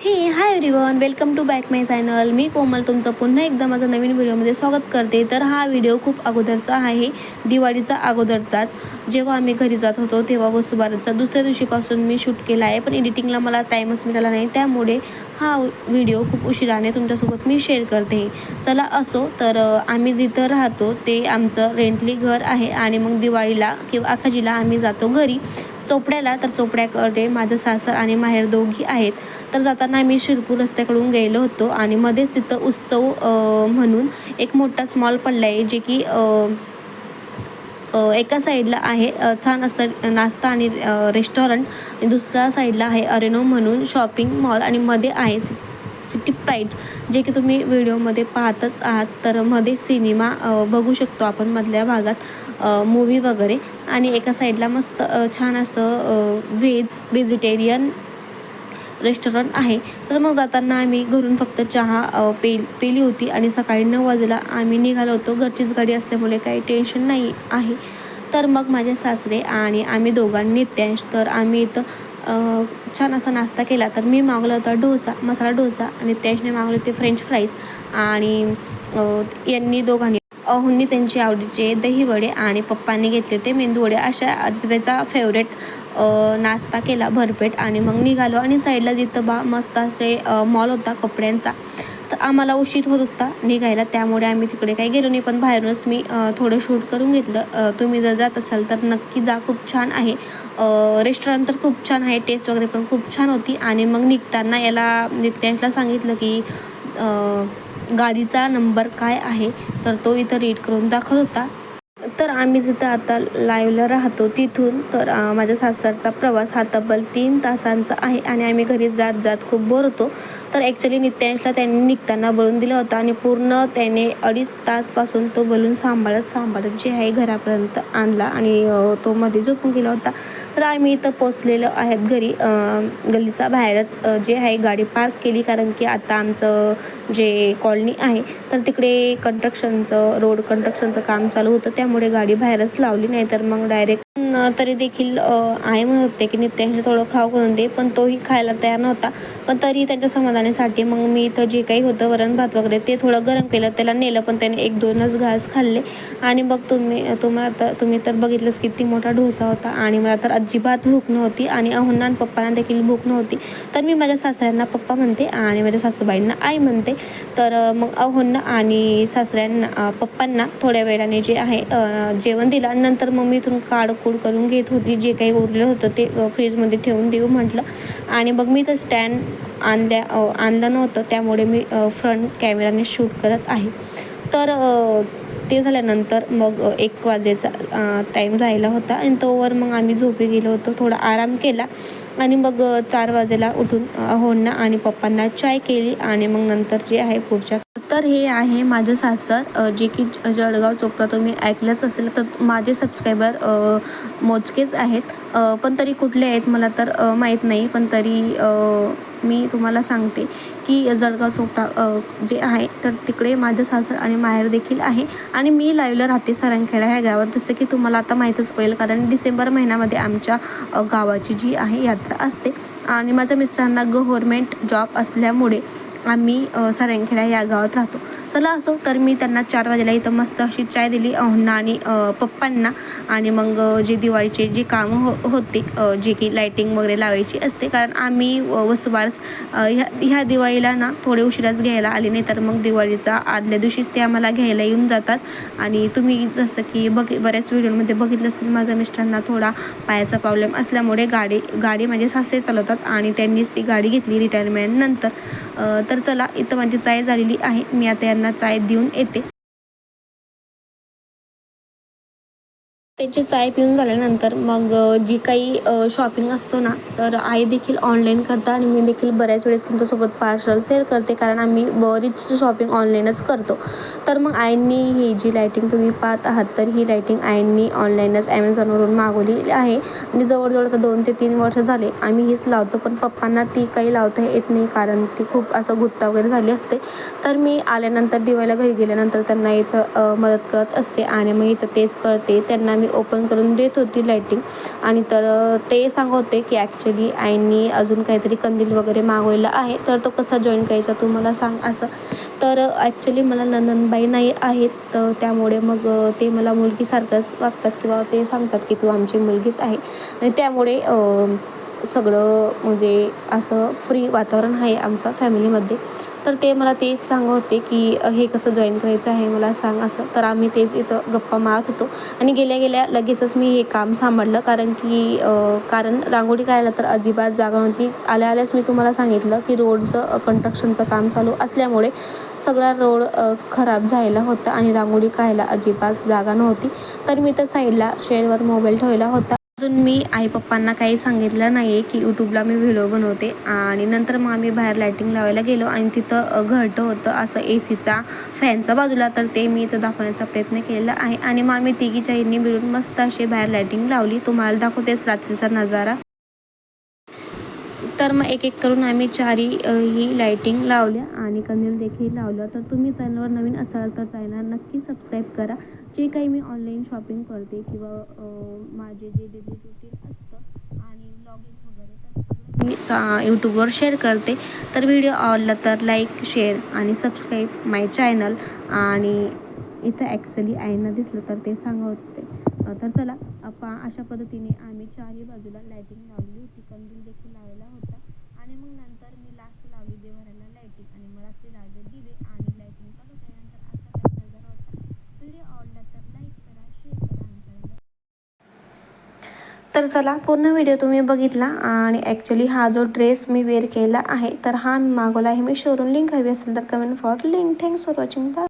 Hey hi everyone welcome to back my channel मी कोमल तुमचं पुन्हा एकदा माझा नवीन व्हिडिओमध्ये स्वागत करते. तर हा व्हिडिओ खूप अगोदरचा आहे. दिवाळीचा अगोदरचाच. जेव्हा आम्ही घरी जात होतो तेव्हा वसुबारचा दुसऱ्या दिवशीपासून मी शूट केला आहे. पण एडिटिंगला मला टाईमच मिळाला नाही. त्यामुळे हा व्हिडिओ खूप उशिराने तुमच्यासोबत मी शेअर करते. चला असो तर आम्ही जिथं राहतो ते आमचं रेंटली घर आहे. आणि मग दिवाळीला किंवा अखाजीला आम्ही जातो घरी. चोपड्याला तर चोपड्याकडे माझं सासर आणि माहेर दोघी आहेत. तर जाताना मी शिरपूर रस्त्याकडून गेलो होतो आणि मध्येच तिथं उत्सव म्हणून एक मोठा स्मॉल पडला आहे जे की एका साईडला आहे छान असं नाश्ता आणि रेस्टॉरंट आणि दुसऱ्या साईडला आहे अरेनो म्हणून शॉपिंग मॉल आणि मध्ये आहे. सि सिटी जे की तुम्ही व्हिडिओमध्ये पाहतच आहात. तर मध्ये सिनेमा बघू शकतो आपण मधल्या भागात मूवी वगैरे. आणि एका साईडला मस्त छान असं व्हेज व्हेजिटेरियन रेस्टॉरंट आहे. तर मग जाताना आम्ही घरून फक्त चहा पे पेली होती. आणि सकाळी नऊ वाजेला आम्ही निघालो होतो. घरचीच गाडी असल्यामुळे काही टेन्शन नाही आहे. तर मग माझे सासरे आणि आम्ही दोघांनी नित्यांश तर आम्ही इथं छान असा नाश्ता केला तर मी मागवला होता डोसा मसाला डोसा आणि त्याशने मागवले होते फ्रेंच फ्राईज आणि यांनी दोघांनी अहोंनी त्यांची आवडीचे दहीवडे आणि पप्पांनी घेतले होते मेंदूवडे. अशा त्याचा फेवरेट नाश्ता केला भरपेट आणि मग निघालो आणि साईडला जिथं बा मस्त असे मॉल होता कपड्यांचा. तर आम्हाला उशीर होत होता निघायला त्यामुळे आम्ही तिकडे काही गेलो नाही. पण बाहेरूनच मी थोडं शूट करून घेतलं. तुम्ही जर जात असाल तर नक्की जा खूप छान आहे. रेस्टॉरंट तर खूप छान आहे टेस्ट वगैरे पण खूप छान होती. आणि मग निघताना याला नित्यांशला सांगितलं की गाडीचा नंबर काय आहे? तर तो इथं रीड करून दाखवत होता. तर आम्ही जिथं आता लाईवला राहतो तिथून तर माझ्या सासरचा प्रवास हा तब्बल तीन तासांचा आहे आणि आम्ही घरी जात जात खूप बोर होतो. तर ॲक्च्युली नित्यांशला त्यांनी निघताना बोलून दिलं होतं आणि पूर्ण त्याने अडीच तासपासून तो बलून सांभाळत सांभाळत जे आहे घरापर्यंत आणला आणि तो मध्ये झोपून गेला होता. तर आम्ही इथं पोचलेलो आहेत घरी. गल्लीचा बाहेरच जे आहे गाडी पार्क केली कारण की आता आमचं जे कॉलनी आहे तर तिकडे कंस्ट्रक्शनचं रोड कंस्ट्रक्शनचं काम चालू होतं. त्यामुळे गाडी बाहेरच लावली नाही तर मग डायरेक्ट तरी देखील आई म्हणत होते की नित्यांशी थोडं खाऊ करून दे पण तोही खायला तयार नव्हता. पण तरी त्यांच्या समाधानासाठी मग मी इथं जे काही होतं वरण भात वगैरे ते थोडं गरम केलं त्याला नेलं पण त्याने एक दोनच घास खाल्ले. आणि मग तुम्ही तुम्हाला तर तुम्ही तर बघितलंच किती मोठा डोसा होता आणि मला तर अजिबात भूक नव्हती आणि अहोंना आणि पप्पांना देखील भूक नव्हती. तर मी माझ्या सासऱ्यांना पप्पा म्हणते आणि माझ्या सासूबाईंना आई म्हणते. तर मग अहोंना आणि सासऱ्यांना पप्पांना थोड्या वेळाने जे आहे जेवण दिलं आणि नंतर मग मी इथून काढकूड करून घेत होती जे काही उरलं होतं ते फ्रीजमध्ये ठेवून देऊ म्हटलं. आणि मग मी तर स्टँड आणल्या आणलं नव्हतं त्यामुळे मी फ्रंट कॅमेराने शूट करत आहे. तर ते झाल्यानंतर मग एक वाजेचा टाईम राहिला होता. आणि तोवर मग आम्ही झोपी गेलो होतो थोडा आराम केला. आणि मग चार वाजेला उठून होणं आणि पप्पांना चाय केली. आणि मग नंतर जे आहे पुढच्या तर हे आहे माझं सासर जे की ज- जळगाव चोपडा तुम्ही ऐकलंच असेल तर माझे सबस्क्रायबर मोजकेच आहेत. पण तरी कुठले आहेत मला तर माहीत नाही. पण तरी मी तुम्हाला सांगते की जळगाव चोपडा जे आहे तर तिकडे माझं सासर आणि माहेर देखील आहे. आणि मी लाईव्हला राहते सारंगखेडा ह्या गावात. जसं की तुम्हाला आता माहीतच पडेल कारण डिसेंबर महिन्यामध्ये आमच्या गावाची जी आहे यात्रा असते. आणि माझ्या मिस्टरांना गव्हर्मेंट जॉब असल्यामुळे आम्ही सारंगखेडा या गावात राहतो. चला असो तर मी त्यांना चार वाजेला इथं मस्त अशी चाय दिली अहोंना आणि पप्पांना. आणि मग जे दिवाळीचे जे कामं हो होते जे की लाईटिंग वगैरे लावायची असते कारण आम्ही अ, वसुबारच ह्या ह्या दिवाळीला ना थोडे उशिराच घ्यायला आले नाही तर मग दिवाळीचा आदल्या दिवशीच ते आम्हाला घ्यायला येऊन जातात. आणि तुम्ही जसं की बघ बऱ्याच व्हिडिओमध्ये बघितलं असेल माझ्या मिस्टरांना थोडा पायाचा प्रॉब्लेम असल्यामुळे गाडी गाडी म्हणजे सासरे चालवतात आणि त्यांनीच ती गाडी घेतली रिटायरमेंट नंतर. तर चला इथं माझी चाय झालेली आहे. मी आता यांना चाय देऊन येते. त्याची चाय पिऊन झाल्यानंतर मग जी काही शॉपिंग असतो ना तर आई देखील ऑनलाईन करता आणि मी देखील बऱ्याच वेळेस तुमच्यासोबत पार्सल सेल करते कारण आम्ही बरीच शॉपिंग ऑनलाईनच करतो. तर मग आईंनी ही जी लायटिंग तुम्ही पाहत आहात तर ही लायटिंग आईंनी ऑनलाईनच ॲमेझॉनवरून मागवली आहे. आणि जवळजवळ आता दोन ते तीन वर्ष झाले आम्ही हीच लावतो पण पप्पांना ती काही लावता येत नाही कारण ती खूप असं गुत्ता वगैरे झाली असते. तर मी आल्यानंतर दिवाळीला घरी गेल्यानंतर त्यांना इथं मदत करत असते आणि मग इथं तेच करते. त्यांना मी ओपन करून देत होती लाईटिंग आणि तर ते सांगत होते की ॲक्च्युली आईंनी अजून काहीतरी कंदील वगैरे मागवलेला आहे. तर तो कसा जॉईन करायचा तू मला सांग असं. तर ॲक्च्युली मला नंदनबाई नाही आहेत. तर त्यामुळे मग ते मला मुलगीसारखंच वागतात किंवा ते सांगतात की तू आमची मुलगीच आहे. आणि त्यामुळे सगळं म्हणजे असं फ्री वातावरण आहे आमचं फॅमिलीमध्ये तर ते मला तेच सांगत होते की हे कसं जॉईन करायचं आहे? मला सांग असं. तर आम्ही तेच इथं गप्पा मारत होतो. आणि गेल्या गेल्या लगेचच मी हे काम सांभाळलं. कारण की कारण रांगोळी काढायला तर अजिबात जागा नव्हती. आल्या आल्याच मी तुम्हाला सांगितलं की रोडचं कंस्ट्रक्शनचं काम चालू असल्यामुळे सगळा रोड खराब झालेला होता आणि रांगोळी काढायला अजिबात जागा नव्हती. तर मी तर साईडला चेअरवर मोबाईल ठेवला होता. अजून मी आई पप्पांना काही सांगितलं नाही आहे की यूट्यूबला मी व्हिडिओ बनवते. आणि नंतर मग आम्ही बाहेर लायटिंग लावायला गेलो आणि तिथं अ, घरटं होतं असं ए सीचा फॅनचा बाजूला. तर ते मी इथं दाखवण्याचा प्रयत्न केलेला आहे. आणि मग आम्ही तिघी चाईंनी मिळून मस्त अशी बाहेर लायटिंग लावली. तुम्हाला दाखवतेच रात्रीचा नजारा. तर मग एक एक करून आम्ही चारी ही लायटिंग लावल्या आणि कनेल देखील लावलं. तर तुम्ही चॅनलवर नवीन असाल तर चॅनल नक्की सबस्क्राईब करा. जे काही मी ऑनलाईन शॉपिंग करते किंवा माझे जे डेली रुटीन असतं आणि ब्लॉगिंग वगैरे तर सगळं मी चा यूट्यूबवर शेअर करते. तर व्हिडिओ आवडला तर लाईक शेअर आणि सबस्क्राईब माय चॅनल आणि इथं ॲक्च्युली आईंना दिसलं तर ते सांगत होते. तर चला पा अशा पद्धतीने आम्ही चारही बाजूला लायटिंग लावली होती. कंदील देखील लावलेला होता. आणि मग नंतर मी लास्ट लावली देवाऱ्याला लायटिंग आणि मला ते लावले दिले आणि लायटिंग चालू केल्यानंतर असा काही नजर होता. व्हिडिओ आवडला तर लाईक करा शेअर करा तर चला पूर्ण व्हिडिओ तुम्ही बघितला. आणि ॲक्च्युली हा जो ड्रेस मी वेअर केला आहे तर हा मी मागवला आहे. मी शोरूम लिंक हवी असेल तर comment for link thanks for watching bye